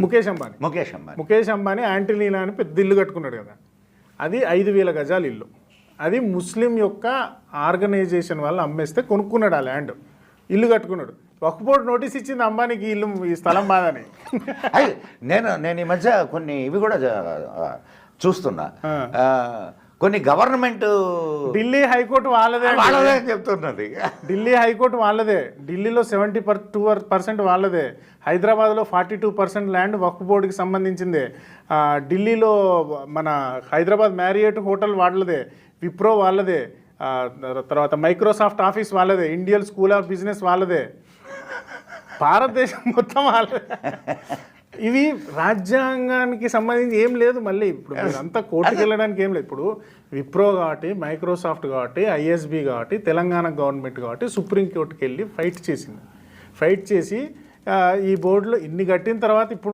ముఖేష్ అంబానీ. ముఖేష్ అంబానీ. ముఖేష్ అంబానీ యాంటిలీనా అని పెద్ద ఇల్లు కట్టుకున్నాడు కదా. అది ఐదు వేల గజాల ఇల్లు. అది ముస్లిం యొక్క ఆర్గనైజేషన్ వాళ్ళు అమ్మేస్తే కొనుక్కున్నాడు ఆ ల్యాండ్. ఇల్లు కట్టుకున్నాడు. ఒక్కపోటు నోటీస్ ఇచ్చింది అంబానీకి ఇల్లు ఈ స్థలం అయ్యి నేను నేను ఈ మధ్య కొన్ని ఇవి కూడా చూస్తున్నా. కొన్ని గవర్నమెంట్ ఢిల్లీ హైకోర్టు వాళ్ళదే. వాళ్ళదే అని చెప్తున్నది. ఢిల్లీ హైకోర్టు వాళ్ళదే. ఢిల్లీలో సెవెంటీ పర్ టూ పర్సెంట్ వాళ్ళదే. హైదరాబాద్లో ఫార్టీ టూ పర్సెంట్ ల్యాండ్ వక్ఫ్ బోర్డుకి సంబంధించిందే. ఢిల్లీలో మన హైదరాబాద్ మ్యారియేట్ హోటల్ వాళ్ళదే. విప్రో వాళ్ళదే. తర్వాత మైక్రోసాఫ్ట్ ఆఫీస్ వాళ్ళదే. ఇండియన్ స్కూల్ ఆఫ్ బిజినెస్ వాళ్ళదే. భారతదేశం మొత్తం వాళ్ళదే. ఇవి రాజ్యాంగానికి సంబంధించి ఏం లేదు మళ్ళీ ఇప్పుడు అంతా కోర్టుకి వెళ్ళడానికి ఏం లేదు. ఇప్పుడు విప్రో కాబట్టి మైక్రోసాఫ్ట్ కాబట్టి ఐఎస్బి కాబట్టి తెలంగాణ గవర్నమెంట్ కాబట్టి సుప్రీంకోర్టుకి వెళ్ళి ఫైట్ చేసింది. ఫైట్ చేసి ఈ బోర్డులో ఇన్ని కట్టిన తర్వాత ఇప్పుడు